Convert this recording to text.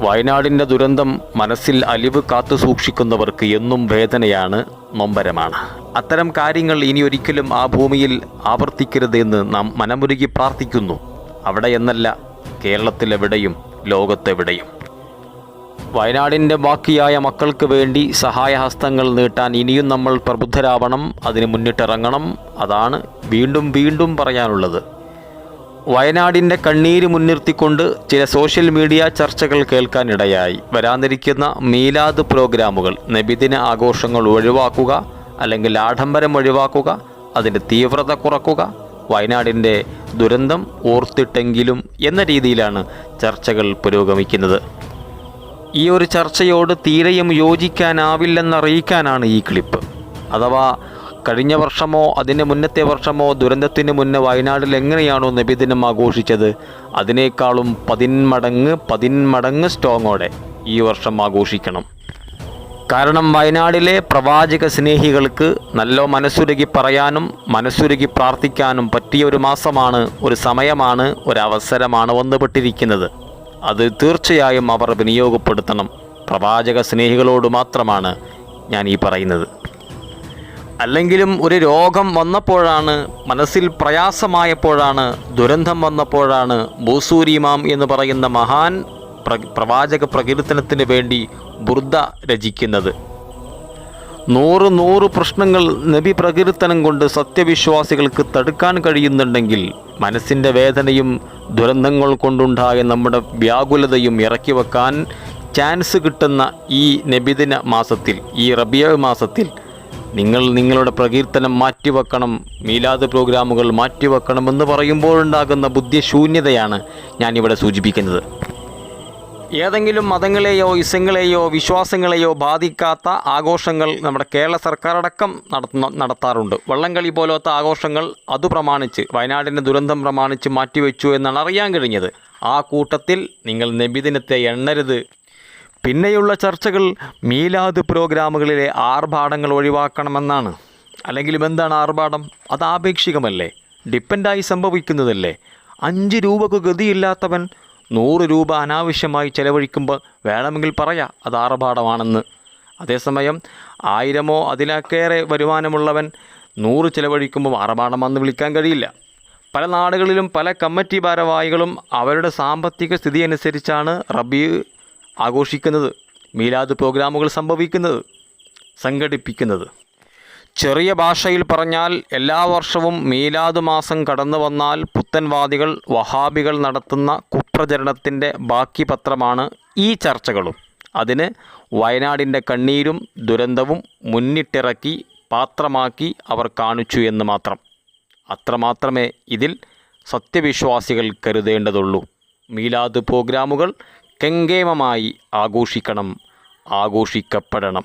വയനാടിന്റെ ദുരന്തം മനസ്സിൽ അലിവ് കാത്തു സൂക്ഷിക്കുന്നവർക്ക് എന്നും വേദനയാണ് നൊമ്പരമാണ്. അത്തരം കാര്യങ്ങൾ ഇനി ഒരിക്കലും ആ ഭൂമിയിൽ ആവർത്തിക്കരുതെന്ന് നാം മനമുരുകി പ്രാർത്ഥിക്കുന്നു. അവിടെ എന്നല്ല കേരളത്തിലെവിടെയും ലോകത്തെവിടെയും. വയനാടിന്റെ ബാക്കിയായ മക്കൾക്ക് വേണ്ടി സഹായഹസ്തങ്ങൾ നീട്ടാൻ ഇനിയും നമ്മൾ പ്രബുദ്ധരാവണം അതിന് മുന്നിട്ടിറങ്ങണം അതാണ് വീണ്ടും വീണ്ടും പറയാനുള്ളത്. വയനാടിന്റെ കണ്ണീര് മുൻനിർത്തിക്കൊണ്ട് ചില സോഷ്യൽ മീഡിയ ചർച്ചകൾ കേൾക്കാനിടയായി. വരാനിരിക്കുന്ന മീലാദ് പ്രോഗ്രാമുകൾ നബിദിന ആഘോഷങ്ങൾ ഒഴിവാക്കുക അല്ലെങ്കിൽ ആഡംബരം ഒഴിവാക്കുക അതിന്റെ തീവ്രത കുറക്കുക വയനാടിന്റെ ദുരന്തം ഓർത്തിട്ടെങ്കിലും എന്ന രീതിയിലാണ് ചർച്ചകൾ പുരോഗമിക്കുന്നത്. ഈ ഒരു ചർച്ചയോട് തീരെയും യോജിക്കാനാവില്ലെന്നറിയിക്കാനാണ് ഈ ക്ലിപ്പ്. അഥവാ കഴിഞ്ഞ വർഷമോ അതിന് മുന്നത്തെ വർഷമോ ദുരന്തത്തിന് മുന്നേ വയനാട്ടിൽ എങ്ങനെയാണോ നബിദിനം ആഘോഷിച്ചത് അതിനേക്കാളും പതിന്മടങ്ങ് പതിന്മടങ്ങ് സ്ട്രോങ്ങോടെ ഈ വർഷം ആഘോഷിക്കണം. കാരണം വയനാടിലെ പ്രവാചക സ്നേഹികൾക്ക് നല്ല മനസ്സുരുകി പറയാനും മനസ്സുരുകി പ്രാർത്ഥിക്കാനും പറ്റിയ ഒരു മാസമാണ് ഒരു സമയമാണ് ഒരു അവസരമാണ് വന്നുപെട്ടിരിക്കുന്നത്. അത് തീർച്ചയായും അവർ വിനിയോഗപ്പെടുത്തണം. പ്രവാചക സ്നേഹികളോട് മാത്രമാണ് ഞാൻ ഈ പറയുന്നത്. അല്ലെങ്കിലും ഒരു രോഗം വന്നപ്പോഴാണ് മനസ്സിൽ പ്രയാസമായപ്പോഴാണ് ദുരന്തം വന്നപ്പോഴാണ് ബൂസൂരിമാം എന്ന് പറയുന്ന മഹാൻ പ്ര പ്രവാചക പ്രകീർത്തനത്തിന് വേണ്ടി ബുർദ രചിക്കുന്നത്. നൂറ് നൂറ് പ്രശ്നങ്ങൾ നബി പ്രകീർത്തനം കൊണ്ട് സത്യവിശ്വാസികൾക്ക് തടുക്കാൻ കഴിയുന്നുണ്ടെങ്കിൽ മനസ്സിന്റെ വേദനയും ദുരന്തങ്ങൾ കൊണ്ടുണ്ടായ നമ്മുടെ വ്യാകുലതയും ഇറക്കി വെക്കാൻ ചാൻസ് കിട്ടുന്ന ഈ നബിദിന മാസത്തിൽ ഈ റബിയ മാസത്തിൽ നിങ്ങൾ നിങ്ങളുടെ പ്രകീർത്തനം മാറ്റിവെക്കണം. മീലാദ് പ്രോഗ്രാമുകൾ മാറ്റിവെക്കണമെന്ന് പറയുമ്പോഴുണ്ടാകുന്ന ബുദ്ധിശൂന്യതയാണ് ഞാനിവിടെ സൂചിപ്പിക്കുന്നത്. ഏതെങ്കിലും മതങ്ങളെയോ ഇസങ്ങളെയോ വിശ്വാസങ്ങളെയോ ബാധിക്കാത്ത ആഘോഷങ്ങൾ നമ്മുടെ കേരള സർക്കാർ അടക്കം നടത്തുന്ന നടത്താറുണ്ട്. വള്ളംകളി പോലത്തെ ആഘോഷങ്ങൾ അത് പ്രമാണിച്ച് വയനാടിന്റെ ദുരന്തം പ്രമാണിച്ച് മാറ്റിവെച്ചു എന്നാണ് അറിയാൻ കഴിഞ്ഞത്. ആ കൂട്ടത്തിൽ നിങ്ങൾ നബിദിനത്തെ എണ്ണരുത്. പിന്നെയുള്ള ചർച്ചകൾ മീലാദ് പ്രോഗ്രാമുകളിലെ ആർഭാടങ്ങൾ ഒഴിവാക്കണമെന്നാണ്. അല്ലെങ്കിലും എന്താണ് ആർഭാടം? അത് ആപേക്ഷികമല്ലേ? ഡിപ്പെൻഡായി സംഭവിക്കുന്നതല്ലേ? അഞ്ച് രൂപക്ക് ഗതിയില്ലാത്തവൻ നൂറ് രൂപ അനാവശ്യമായി ചെലവഴിക്കുമ്പോൾ വേണമെങ്കിൽ പറയാം അത് ആർഭാടമാണെന്ന്. അതേസമയം ആയിരമോ അതിലേക്കേറെ വരുമാനമുള്ളവൻ നൂറ് ചെലവഴിക്കുമ്പോൾ ആർഭാടമെന്ന് വിളിക്കാൻ കഴിയില്ല. പല നാടുകളിലും പല കമ്മിറ്റി ഭാരവാഹികളും അവരുടെ സാമ്പത്തിക സ്ഥിതി അനുസരിച്ചാണ് റബി ആഘോഷിക്കുന്നത് മീലാദ് പ്രോഗ്രാമുകൾ സംഭവിക്കുന്നത് സംഘടിപ്പിക്കുന്നത്. ചെറിയ ഭാഷയിൽ പറഞ്ഞാൽ എല്ലാ വർഷവും മീലാദ് മാസം കടന്നു വന്നാൽ പുത്തൻവാദികൾ വഹാബികൾ നടത്തുന്ന കുപ്രചരണത്തിന്റെ ബാക്കി പത്രമാണ് ഈ ചർച്ചകളും. അതിന് വയനാടിന്റെ കണ്ണീരും ദുരന്തവും മുന്നിട്ടിറക്കി പാത്രമാക്കി അവർ കാണിച്ചു എന്ന് മാത്രം. അത്രമാത്രമേ ഇതിൽ സത്യവിശ്വാസികൾ കരുതേണ്ടതുള്ളൂ. മീലാദ് പ്രോഗ്രാമുകൾ കെങ്കേമമായി ആഘോഷിക്കണം ആഘോഷിക്കപ്പെടണം.